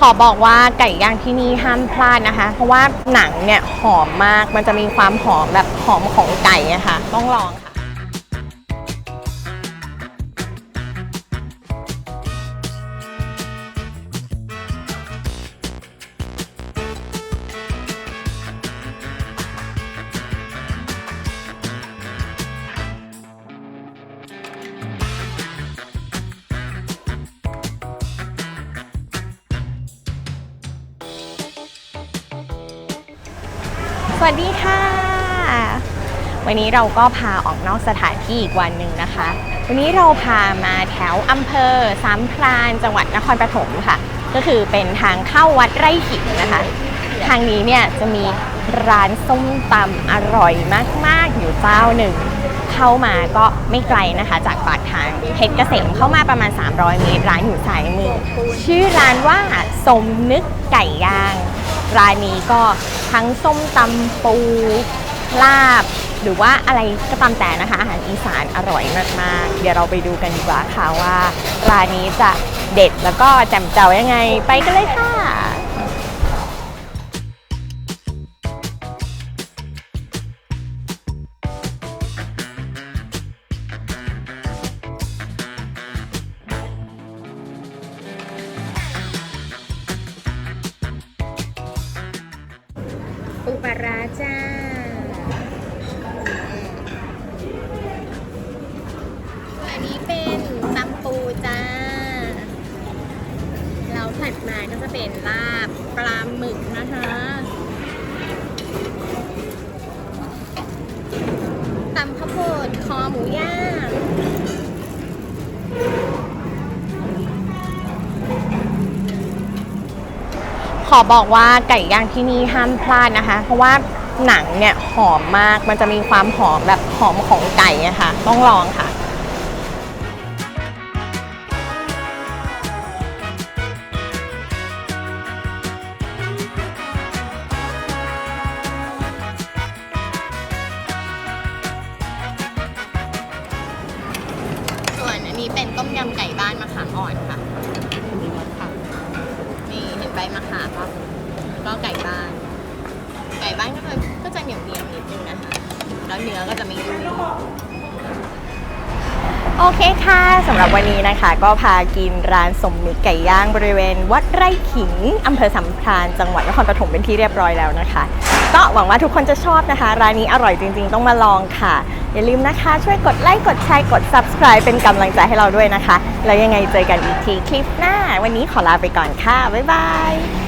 ขอบอกว่าไก่ย่างที่นี่ห้ามพลาดนะคะ เพราะว่าหนังเนี่ยหอมมากมันจะมีความหอมแบบหอมของไก่อะค่ะต้องลอง สวัสดีค่ะ วันนี้เราก็พาออกนอกสถานที่อีกวันหนึ่งนะคะ วันนี้เราพามาแถวอำเภอสามพรานจังหวัดนครปฐมค่ะ ก็คือเป็นทางเข้าวัดไร่ขิงนะคะ ทางนี้เนี่ยจะมีร้านส้มตำอร่อยมาก ๆ อยู่เจ้าหนึ่ง เข้ามาก็ไม่ไกลนะคะ จากปากทางเพชรเกษมเข้ามาประมาณ 300 เมตร ร้านอยู่ซ้ายมือ ชื่อร้านว่าสมนึกไก่ย่าง ร้านนี้ก็ทั้งส้มตำปูลาบ หรือว่าอะไรก็ตามแต่นะคะ อาหารอีสานอร่อยมากๆ เดี๋ยวเราไปดูกันดีกว่าค่ะว่าร้านนี้จะเด็ดแล้วก็แจ่มเจ้ายังไง ไปกันเลยค่ะ ปูปลาร้าจ้า อันนี้เป็นตำปูจ้า เราถัดมาก็จะเป็นลาบปลาหมึกนะคะตำข้าวโพดคอหมูย่าง อบอกว่าไก่ย่างที่นี่ห้ามพลาดนะคะ เพราะว่าหนังเนี่ยหอมมาก มันจะมีความหอมแบบหอมของไก่อะค่ะ ต้องลองค่ะส่วนอันนี้เป็นต้มยำไก่บ้านมะขามอ่อนค่ะ นี่เห็นใบมามปะก็ไก่บ้าน ไก่บ้านก็จะก็จะเหนียวเหนียวๆนิดนึงนะคะแล้วเนื้อก็จะไม่ยุ่ยโอเคค่ะสำหรับวันนี้นะคะ ก็พากินร้านสมนึกไก่ย่างบริเวณ วัดไร่ขิงอำเภอสัมพรานจังหวัดนครปฐมเป็นที่เรียบร้อยแล้วนะคะ ก็หวังว่าทุกคนจะชอบนะคะ ร้านนี้อร่อยจริงๆ ต้องมาลองค่ะ อย่าลืมนะคะ ช่วยกดไลค์กดแชร์กด subscribe เป็นกำลังใจให้เราด้วยนะคะ แล้วยังไงเจอกันอีกทีคลิปหน้า วันนี้ขอลาไปก่อนค่ะ บ๊ายบาย